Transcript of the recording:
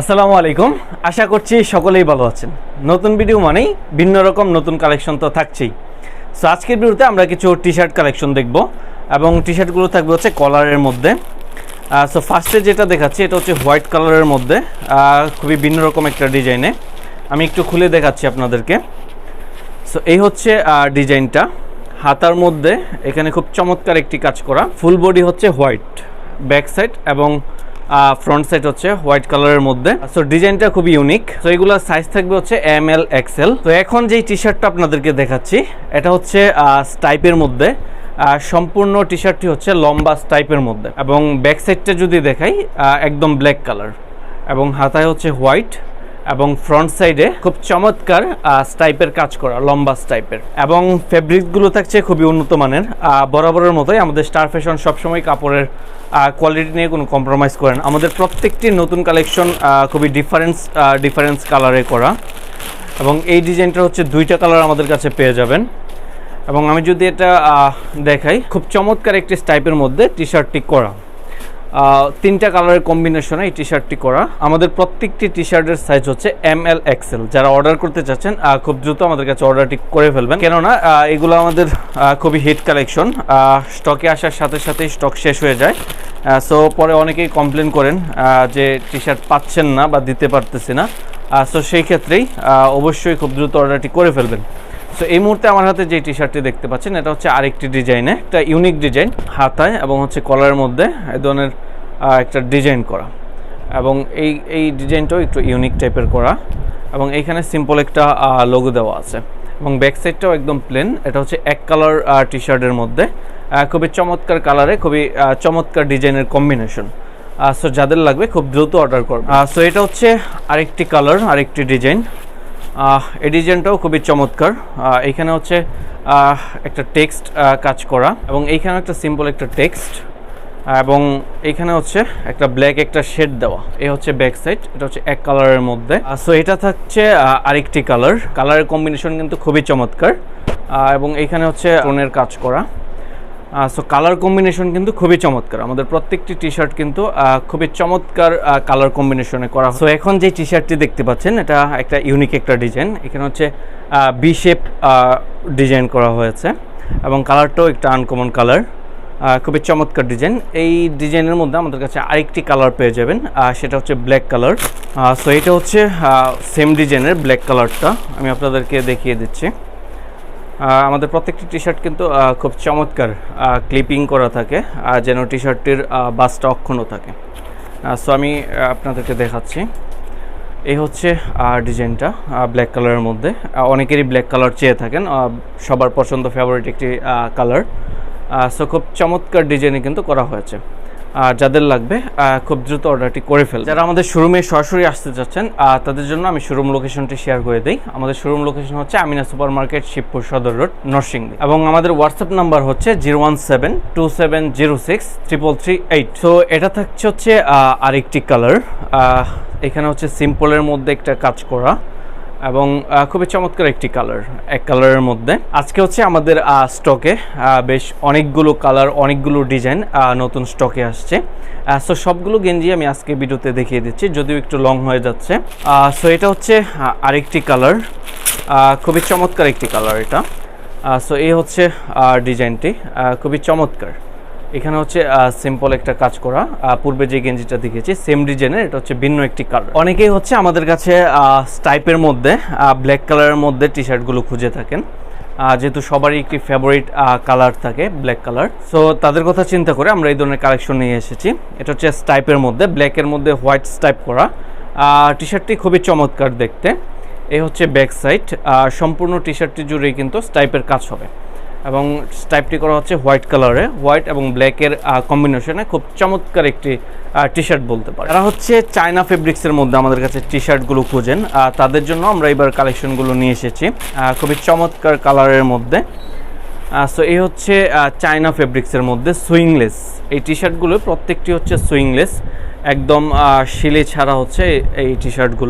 আসসালামু আলাইকুম। আশা করছি সকলেই ভালো আছেন। নতুন ভিডিও মানেই ভিন্ন রকম নতুন কালেকশন তো থাকছেই। সো আজকের ভিডিওতে আমরা কিছু টি শার্ট কালেকশন দেখব এবং টি শার্টগুলো থাকবে হচ্ছে কলারের মধ্যে। সো ফার্স্টে যেটা দেখাচ্ছি, এটা হচ্ছে হোয়াইট কালারের মধ্যে। খুবই ভিন্ন রকম একটা ডিজাইনে আমি একটু খুলে দেখাচ্ছি আপনাদেরকে। সো এই হচ্ছে ডিজাইনটা হাতার মধ্যে এখানে খুব চমৎকার একটি কাজ করা। ফুল বডি হচ্ছে হোয়াইট ব্যাক সাইড এবং ফ্রন্ট সাইড হচ্ছে হোয়াইট কালারের মধ্যে। সো ডিজাইনটা খুবই ইউনিক তো এগুলোর সাইজ থাকবে হচ্ছে এম এল এক্সেল তো এখন যেই টি শার্টটা আপনাদেরকে দেখাচ্ছি, এটা হচ্ছে স্টাইপের মধ্যে। সম্পূর্ণ টি শার্টটি হচ্ছে লম্বা স্টাইপের মধ্যে। এবং ব্যাক সাইডটা যদি দেখাই একদম ব্ল্যাক কালার এবং হাতায় হচ্ছে হোয়াইট এবং ফ্রন্ট সাইডে খুব চমৎকার স্টাইপের কাজ করা, লম্বা স্টাইপের এবং ফেব্রিকগুলো থাকছে খুবই উন্নত মানের বরাবরের মতোই আমাদের স্টার ফ্যাশন সবসময় কাপড়ের কোয়ালিটি নিয়ে কোনো কম্প্রোমাইজ করেন আমাদের প্রত্যেকটি নতুন কালেকশন খুবই ডিফারেন্স ডিফারেন্স কালারে করা। এবং এই ডিজাইনটা হচ্ছে দুইটা কালার আমাদের কাছে পেয়ে যাবেন। এবং আমি যদি এটা দেখাই, খুব চমৎকার একটি স্টাইপের মধ্যে টি শার্টটি করা। তিনটা কালারের কম্বিনেশনে এই টি শার্টটি করা। আমাদের প্রত্যেকটি টি শার্টের সাইজ হচ্ছে এম এল এক্সেল যারা অর্ডার করতে চাচ্ছেন খুব দ্রুত আমাদের কাছে অর্ডারটি করে ফেলবেন। কেননা এগুলো আমাদের খুবই হিট কালেকশন স্টকে আসার সাথে সাথেই স্টক শেষ হয়ে যায়। সো পরে অনেকেই কমপ্লেন করেন যে টি শার্ট পাচ্ছেন না বা দিতে পারতেছি না। সো সেই ক্ষেত্রেই অবশ্যই খুব দ্রুত অর্ডারটি করে ফেলবেন। সো এই মুহূর্তে আমার হাতে যে টি শার্টটি দেখতে পাচ্ছেন, এটা হচ্ছে আরেকটি ডিজাইনে একটা ইউনিক ডিজাইন হাতায় এবং হচ্ছে কলারের মধ্যে। এ ধরনের একটা ডিজাইন করা। এবং এই এই ডিজাইনটাও একটু ইউনিক টাইপের করা। এবং এইখানে সিম্পল একটা লোগো দেওয়া আছে। এবং ব্যাক সাইডটাও একদম প্লেন এটা হচ্ছে এক কালার টি শার্টের মধ্যে। খুবই চমৎকার কালারে খুবই চমৎকার ডিজাইনের কম্বিনেশন সো যাদের লাগবে খুব দ্রুত অর্ডার করবে। সো এটা হচ্ছে আরেকটি কালার আরেকটি ডিজাইন। এই ডিজাইনটাও খুবই চমৎকার। এখানে হচ্ছে একটা টেক্সট কাজ করা। এবং এইখানে একটা সিম্পল একটা টেক্সট এবং এখানে হচ্ছে একটা ব্ল্যাক একটা শেড দেওয়া। এই হচ্ছে ব্যাক সাইড এটা হচ্ছে এক কালারের মধ্যে। সো এটা থাকছে আরেকটি কালার কালারের কম্বিনেশন কিন্তু খুবই চমৎকার। এবং এখানে হচ্ছে টোনের কাজ করা। সো কালার কম্বিনেশন কিন্তু খুবই চমৎকার। আমাদের প্রত্যেকটি টি শার্ট কিন্তু খুবই চমৎকার কালার কম্বিনেশনে করা। সো এখন যে টি শার্টটি দেখতে পাচ্ছেন, এটা একটা ইউনিক একটা ডিজাইন এখানে হচ্ছে বি শেপ ডিজাইন করা হয়েছে। এবং কালারটাও একটা আনকমন কালার খুবই চমৎকার ডিজাইন। এই ডিজাইনের মধ্যে আমাদের কাছে আরেকটি কালার পেয়ে যাবেন সেটা হচ্ছে ব্ল্যাক কালার। সো এটা হচ্ছে সেম ডিজাইনের ব্ল্যাক কালারটা। আমি আপনাদেরকে দেখিয়ে দিচ্ছি। আমাদের প্রত্যেকটি টি শার্ট কিন্তু খুব চমৎকার ক্লিপিং করা থাকে আর যেন টি শার্টটির বাসটা অক্ষুণ্ণ থাকে। সো আমি আপনাদেরকে দেখাচ্ছি। এই হচ্ছে ডিজাইনটা ব্ল্যাক কালারের মধ্যে। অনেকেরই ব্ল্যাক কালার চেয়ে থাকেন সবার পছন্দ ফেভারিট একটি কালার। সো খুব চমৎকার ডিজাইনে কিন্তু করা হয়েছে। আর যাদের লাগবে খুব দ্রুত অর্ডারটি করে ফেল যারা আমাদের শোরুমে সরাসরি আসতে চাচ্ছেন তাদের জন্য আমি শোরুম লোকেশনটি শেয়ার করে দিই। আমাদের শোরুম লোকেশন হচ্ছে আমিনা সুপার মার্কেট শিবপুর সদর রোড, নরসিংদী। এবং আমাদের হোয়াটসঅ্যাপ নাম্বার হচ্ছে zero one seven two seven zero six triple three eight. So এটা থাকছে হচ্ছে আরেকটি কালার এখানে হচ্ছে সিম্পলের মধ্যে একটা কাজ করা। এবং খুবই চমৎকার একটি কালার এক কালারের মধ্যে। আজকে হচ্ছে আমাদের স্টকে বেশ অনেকগুলো কালার অনেকগুলো ডিজাইন নতুন স্টকে আসছে। সো সবগুলো গেঞ্জি আমি আজকে ভিডিওতে দেখিয়ে দিচ্ছি, যদিও একটু লং হয়ে যাচ্ছে। সো এটা হচ্ছে আরেকটি কালার খুবই চমৎকার একটি কালার এটা। সো এই হচ্ছে ডিজাইনটি খুবই চমৎকার। এখানে হচ্ছে সিম্পল একটা কাজ করা। পূর্বে যে গেঞ্জিটা দেখেছি সেম ডিজাইনের এটা হচ্ছে ভিন্ন একটি কালার অনেকেই হচ্ছে আমাদের কাছে স্টাইপের মধ্যে ব্ল্যাক কালারের মধ্যে টি শার্টগুলো খুঁজে থাকেন। যেহেতু সবারই একটি ফেভারিট কালার থাকে ব্ল্যাক কালার সো তাদের কথা চিন্তা করে আমরা এই ধরনের কালেকশন নিয়ে এসেছি। এটা হচ্ছে স্টাইপের মধ্যে ব্ল্যাকের মধ্যে হোয়াইট স্টাইপ করা। টি শার্টটি খুবই চমৎকার দেখতে। এই হচ্ছে ব্যাক সাইড সম্পূর্ণ টি শার্টটি জুড়েই কিন্তু স্টাইপের কাজ হবে। এবং স্টাইপটি করা হচ্ছে হোয়াইট কালারে হোয়াইট এবং ব্ল্যাকের কম্বিনেশনে খুব চমৎকার একটি টি শার্ট বলতে পারে তারা হচ্ছে চায়না ফেব্রিক্সের মধ্যে আমাদের কাছে টি শার্টগুলো খুঁজেন আহ, তাদের জন্য আমরা এবার কালেকশনগুলো নিয়ে এসেছি খুবই চমৎকার কালারের মধ্যে। সো এই হচ্ছে চায়না ফেব্রিক্সের মধ্যে সুইংলেস এই টি শার্টগুলো প্রত্যেকটি হচ্ছে সুইংলেস একদম শিলে ছাড়া হচ্ছে এই টি শার্টগুলো